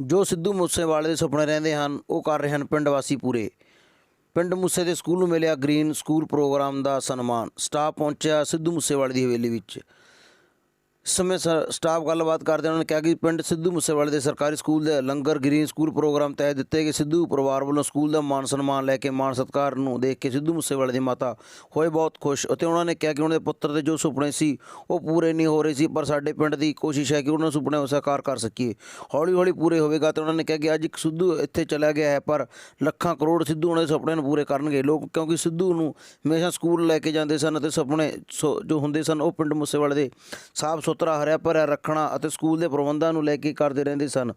ਜੋ ਸਿੱਧੂ ਮੂਸੇਵਾਲੇ ਦੇ ਸੁਪਨੇ ਰਹਿੰਦੇ ਹਨ, ਉਹ ਕਰ ਰਹੇ ਹਨ ਪਿੰਡ ਵਾਸੀ ਪੂਰੇ। ਪਿੰਡ ਮੂਸੇ ਦੇ ਸਕੂਲ ਨੂੰ ਮਿਲਿਆ ਗ੍ਰੀਨ ਸਕੂਲ ਪ੍ਰੋਗਰਾਮ ਦਾ ਸਨਮਾਨ। ਸਟਾਫ ਪਹੁੰਚਿਆ ਸਿੱਧੂ ਮੂਸੇਵਾਲੇ ਦੀ ਹਵੇਲੀ ਵਿੱਚ। ਸਮੇਂ ਸ- ਸਟਾਫ ਗੱਲਬਾਤ ਕਰਦੇ ਉਹਨਾਂ ਨੇ ਕਿਹਾ ਕਿ ਪਿੰਡ ਸਿੱਧੂ ਮੂਸੇਵਾਲੇ ਦੇ ਸਰਕਾਰੀ ਸਕੂਲ ਦੇ ਲੰਗਰ ਗ੍ਰੀਨ ਸਕੂਲ ਪ੍ਰੋਗਰਾਮ ਤਹਿਤ ਦਿੱਤੇ ਗਏ ਸਿੱਧੂ ਪਰਿਵਾਰ ਵੱਲੋਂ ਸਕੂਲ ਦਾ ਮਾਨ ਸਨਮਾਨ ਲੈ ਕੇ ਮਾਨ ਸਤਿਕਾਰ ਨੂੰ ਦੇਖ ਕੇ ਸਿੱਧੂ ਮੂਸੇਵਾਲੇ ਦੀ ਮਾਤਾ ਹੋਏ ਬਹੁਤ ਖੁਸ਼ ਅਤੇ ਉਹਨਾਂ ਨੇ ਕਿਹਾ ਕਿ ਉਹਨਾਂ ਦੇ ਪੁੱਤਰ ਦੇ ਜੋ ਸੁਪਨੇ ਸੀ ਉਹ ਪੂਰੇ ਨਹੀਂ ਹੋ ਰਹੇ ਸੀ, ਪਰ ਸਾਡੇ ਪਿੰਡ ਦੀ ਕੋਸ਼ਿਸ਼ ਹੈ ਕਿ ਉਹਨਾਂ ਸੁਪਨੇ ਨੂੰ ਸਾਕਾਰ ਕਰ ਸਕੀਏ। ਹੌਲੀ ਹੌਲੀ ਪੂਰੇ ਹੋਵੇਗਾ ਤੇ ਉਹਨਾਂ ਨੇ ਕਿਹਾ ਕਿ ਅੱਜ ਇੱਕ ਸਿੱਧੂ ਇੱਥੇ ਚਲਾ ਗਿਆ ਹੈ, ਪਰ ਲੱਖਾਂ ਕਰੋੜ ਸਿੱਧੂ ਉਹਨਾਂ ਦੇ ਸੁਪਨਿਆਂ ਨੂੰ ਪੂਰੇ ਕਰਨਗੇ। ਲੋਕ ਕਿਉਂਕਿ ਸਿੱਧੂ ਨੂੰ ਹਮੇਸ਼ਾ ਸਕੂਲ ਲੈ ਕੇ ਜਾਂਦੇ ਸਨ ਅਤੇ ਸੁਪਨੇ ਸੋ- ਜੋ ਹੁੰਦੇ ਸਨ ਉਹ ਪਿੰਡ ਮੂਸੇਵਾਲੇ ਦੇ ਸਾਫ਼ ਸੁਥਰਾ ਹਰਿਆ ਭਰਿਆ ਰੱਖਣਾ ਅਤੇ ਸਕੂਲ ਦੇ ਪ੍ਰਬੰਧਾਂ ਨੂੰ ਲੈ ਕੇ ਕਰਦੇ ਰਹਿੰਦੇ ਸਨ।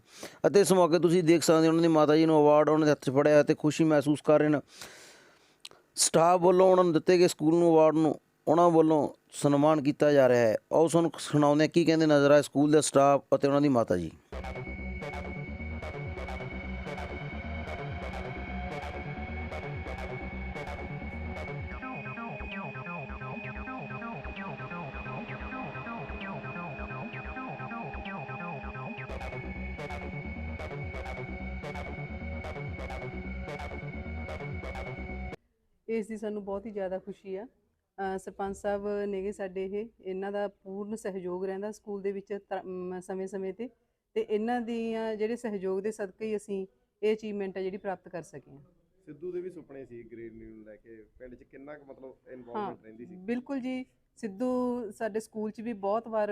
ਅਤੇ ਇਸ ਮੌਕੇ ਤੁਸੀਂ ਦੇਖ ਸਕਦੇ ਹੋ, ਉਹਨਾਂ ਦੀ ਮਾਤਾ ਜੀ ਨੂੰ ਅਵਾਰਡ ਉਹਨਾਂ ਦੇ ਹੱਥ 'ਚ ਫੜਿਆ ਅਤੇ ਖੁਸ਼ੀ ਮਹਿਸੂਸ ਕਰ ਰਹੇ ਹਨ ਸਟਾਫ ਵੱਲੋਂ ਉਹਨਾਂ ਨੂੰ ਦਿੱਤੇ ਗਏ ਸਕੂਲ ਨੂੰ ਅਵਾਰਡ ਨੂੰ ਉਹਨਾਂ ਵੱਲੋਂ ਸਨਮਾਨ ਕੀਤਾ ਜਾ ਰਿਹਾ ਹੈ। ਆਓ ਸਾਨੂੰ ਸੁਣਾਉਂਦੇ ਕੀ ਕਹਿੰਦੇ ਨਜ਼ਰ ਆਏ ਸਕੂਲ ਦਾ ਸਟਾਫ ਅਤੇ ਉਹਨਾਂ ਦੀ ਮਾਤਾ ਜੀ। ਇਸ ਦੀ ਸਾਨੂੰ ਬਹੁਤ ਹੀ ਜ਼ਿਆਦਾ ਖੁਸ਼ੀ ਆ। ਸਰਪੰਚ ਸਾਹਿਬ ਨੇਗੇ ਸਾਡੇ ਇਹ। ਇਹਨਾਂ ਦਾ ਪੂਰਨ ਸਹਿਯੋਗ ਰਹਿੰਦਾ ਸਕੂਲ ਦੇ ਵਿੱਚ ਸਮੇਂ-ਸਮੇਂ ਤੇ। ਤੇ ਇਹਨਾਂ ਦੀਆਂ ਜਿਹੜੇ ਸਹਿਯੋਗ ਦੇ ਸਦਕੇ ਹੀ ਅਸੀਂ ਇਹ ਅਚੀਵਮੈਂਟ ਹੈ ਜਿਹੜੀ ਪ੍ਰਾਪਤ ਕਰ ਸਕੇ ਹਾਂ ਸਿੱਧੂ ਦੇ ਵੀ ਸੁਪਨੇ ਸੀ ਗ੍ਰੀਨ ਨਿਊ ਨੂੰ ਲੈ ਕੇ। ਪਿੰਡ 'ਚ ਕਿੰਨਾ ਕੁ ਮਤਲਬ ਇਨਵੋਲਵਮੈਂਟ ਰਹਿੰਦੀ ਸੀ? ਬਿਲਕੁਲ ਜੀ। ਸਿੱਧੂ ਸਾਡੇ ਸਕੂਲ 'ਚ ਵੀ ਬਹੁਤ ਵਾਰ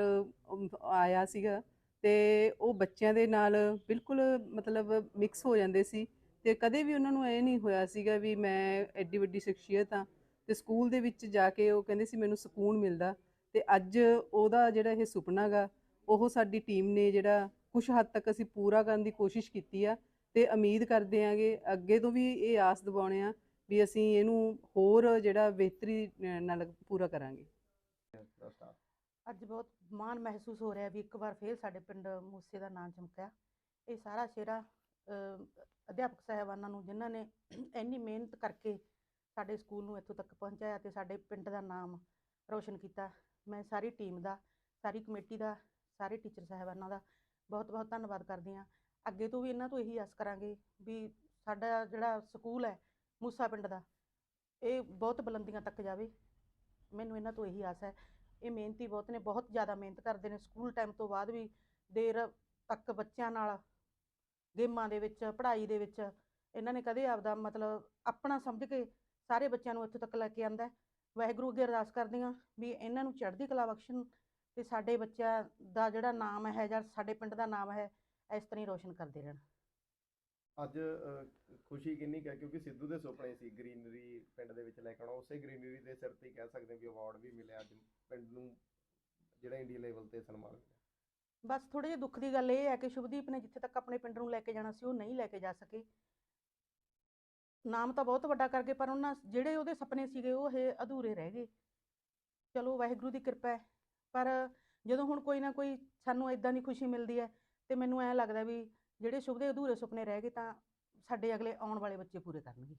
ਆਇਆ ਸੀਗਾ। ਤੇ ਉਹ ਬੱਚਿਆਂ ਦੇ ਨਾਲ ਬਿਲਕੁਲ ਮਤਲਬ ਮਿਕਸ ਹੋ ਜਾਂਦੇ ਸੀ। ਤੇ ਕਦੇ ਵੀ ਉਹਨਾਂ ਨੂੰ ਇਹ ਨਹੀਂ ਹੋਇਆ ਸੀਗਾ ਵੀ ਮੈਂ ਐਡੀ ਵੱਡੀ ਸ਼ਖਸੀਅਤ ਆ ਤੇ ਸਕੂਲ ਦੇ ਵਿੱਚ ਜਾ ਕੇ ਉਹ ਕਹਿੰਦੇ ਸੀ ਮੈਨੂੰ ਸਕੂਨ ਮਿਲਦਾ ਤੇ ਅੱਜ ਉਹਦਾ ਜਿਹੜਾ ਇਹ ਸੁਪਨਾ ਗਾ, ਉਹ ਸਾਡੀ ਟੀਮ ਨੇ ਜਿਹੜਾ ਕੁਝ ਹੱਦ ਤੱਕ ਅਸੀਂ ਪੂਰਾ ਕਰਨ ਦੀ ਕੋਸ਼ਿਸ਼ ਕੀਤੀ ਆ ਤੇ ਉਮੀਦ ਕਰਦੇ ਆਂਗੇ ਅੱਗੇ ਤੋਂ ਵੀ ਇਹ ਆਸ ਦਿਵਾਉਣੇ ਆ ਵੀ ਅਸੀਂ ਇਹਨੂੰ ਹੋਰ ਜਿਹੜਾ ਬਿਹਤਰੀ ਨਾਲ ਪੂਰਾ ਕਰਾਂਗੇ। ਅੱਜ ਬਹੁਤ ਮਾਣ ਮਹਿਸੂਸ ਹੋ ਰਿਹਾ ਵੀ ਇੱਕ ਵਾਰ ਫੇਰ ਸਾਡੇ ਪਿੰਡ ਮੂਸੇ ਦਾ ਨਾਂ ਚਮਕਿਆ। ਇਹ ਸਾਰਾ ਸ਼ੇਰਾ ਅਧਿਆਪਕ ਸਾਹਿਬਾਨਾਂ ਨੂੰ ਜਿਨ੍ਹਾਂ ਨੇ ਇੰਨੀ ਮਿਹਨਤ ਕਰਕੇ ਸਾਡੇ ਸਕੂਲ ਨੂੰ ਇੱਥੋਂ ਤੱਕ ਪਹੁੰਚਾਇਆ ਤੇ ਸਾਡੇ ਪਿੰਡ ਦਾ ਨਾਮ ਰੋਸ਼ਨ ਕੀਤਾ। ਮੈਂ ਸਾਰੀ ਟੀਮ ਦਾ, ਸਾਰੀ ਕਮੇਟੀ ਦਾ, ਸਾਰੇ ਟੀਚਰ ਸਾਹਿਬਾਨਾਂ ਦਾ ਬਹੁਤ ਬਹੁਤ ਧੰਨਵਾਦ ਕਰਦੀ ਹਾਂ। ਅੱਗੇ ਤੋਂ ਵੀ ਇਹਨਾਂ ਤੋਂ ਇਹੀ ਆਸ ਕਰਾਂਗੇ ਵੀ ਸਾਡਾ ਜਿਹੜਾ ਸਕੂਲ ਹੈ ਮੂਸਾ ਪਿੰਡ ਦਾ, ਇਹ ਬਹੁਤ ਬੁਲੰਦੀਆਂ ਤੱਕ ਜਾਵੇ। ਮੈਨੂੰ ਇਹਨਾਂ ਤੋਂ ਇਹੀ ਆਸ ਹੈ। ਇਹ ਮਿਹਨਤੀ ਬਹੁਤ ਨੇ, ਬਹੁਤ ਜ਼ਿਆਦਾ ਮਿਹਨਤ ਕਰਦੇ ਨੇ। ਸਕੂਲ ਟਾਈਮ ਤੋਂ ਬਾਅਦ ਵੀ ਦੇਰ ਤੱਕ ਬੱਚਿਆਂ ਨਾਲ ਗੇਮਾਂ ਦੇ ਵਿੱਚ, ਪੜ੍ਹਾਈ ਦੇ ਵਿੱਚ, ਇਹਨਾਂ ਨੇ ਕਦੇ ਆਪਦਾ ਮਤਲਬ ਆਪਣਾ ਸਮਝ ਕੇ ਸਾਰੇ ਬੱਚਿਆਂ ਨੂੰ ਇੱਥੋਂ ਤੱਕ ਲੈ ਕੇ ਆਂਦਾ ਵਾਹਿਗੁਰੂ ਅੱਗੇ ਅਰਦਾਸ ਕਰਦੀ ਹਾਂ ਵੀ ਇਹਨਾਂ ਨੂੰ ਚੜ੍ਹਦੀ ਕਲਾ ਬਖਸ਼ਣ ਤੇ ਸਾਡੇ ਬੱਚਿਆਂ ਦਾ ਜਿਹੜਾ ਨਾਮ ਹੈ ਜਾਂ ਸਾਡੇ ਪਿੰਡ ਦਾ ਨਾਮ ਹੈ, ਇਸ ਤਰ੍ਹਾਂ ਹੀ ਰੋਸ਼ਨ ਕਰਦੇ ਰਹਿਣ। ਅੱਜ ਖੁਸ਼ੀ ਕਿੰਨੀ ਹੈ ਕਿਉਂਕਿ ਸਿੱਧੂ ਦੇ ਸੁਪਨੇ ਸੀ ਗ੍ਰੀਨਰੀ ਪਿੰਡ ਦੇ ਵਿੱਚ ਲੈ ਕੇ ਆਉਣਾ। ਉਸੇ ਗ੍ਰੀਨਰੀ ਦੇ ਸਿਰ ਤੇ ਕਹਿ ਸਕਦੇ ਹਾਂ ਵੀ ਅਵਾਰਡ ਵੀ ਮਿਲਿਆ ਅੱਜ ਪਿੰਡ ਨੂੰ, ਜਿਹੜਾ ਇੰਡੀਆ ਲੈਵਲ ਤੇ ਸਨਮਾਨ ਮਿਲਿਆ। ਬਸ ਥੋੜੇ ਜਿਹੇ ਦੁੱਖ ਦੀ ਗੱਲ ਇਹ ਹੈ ਕਿ ਸ਼ੁਭਦੀਪ ਨੇ ਜਿੱਥੇ ਤੱਕ ਆਪਣੇ ਪਿੰਡ ਨੂੰ ਲੈ ਕੇ ਜਾਣਾ ਸੀ, ਉਹ ਨਹੀਂ ਲੈ ਕੇ ਜਾ ਸਕੇ। ਨਾਮ ਤਾਂ ਬਹੁਤ ਵੱਡਾ ਕਰ ਗਏ, ਪਰ ਉਹਨਾਂ ਜਿਹੜੇ ਉਹਦੇ ਸੁਪਨੇ ਸੀਗੇ, ਉਹ ਇਹ ਅਧੂਰੇ ਰਹਿ ਗਏ। ਚਲੋ, ਵਾਹਿਗੁਰੂ ਦੀ ਕਿਰਪਾ ਹੈ, ਪਰ ਜਦੋਂ ਹੁਣ ਕੋਈ ਨਾ ਕੋਈ ਸਾਨੂੰ ਇਦਾਂ ਦੀ ਖੁਸ਼ੀ ਮਿਲਦੀ ਹੈ ਤੇ ਮੈਨੂੰ ਐਂ ਲੱਗਦਾ ਵੀ ਜਿਹੜੇ ਸ਼ੁਭ ਦੇ ਅਧੂਰੇ ਸੁਪਨੇ ਰਹਿ ਗਏ, ਤਾਂ ਸਾਡੇ ਅਗਲੇ ਆਉਣ ਵਾਲੇ ਬੱਚੇ ਪੂਰੇ ਕਰਨਗੇ।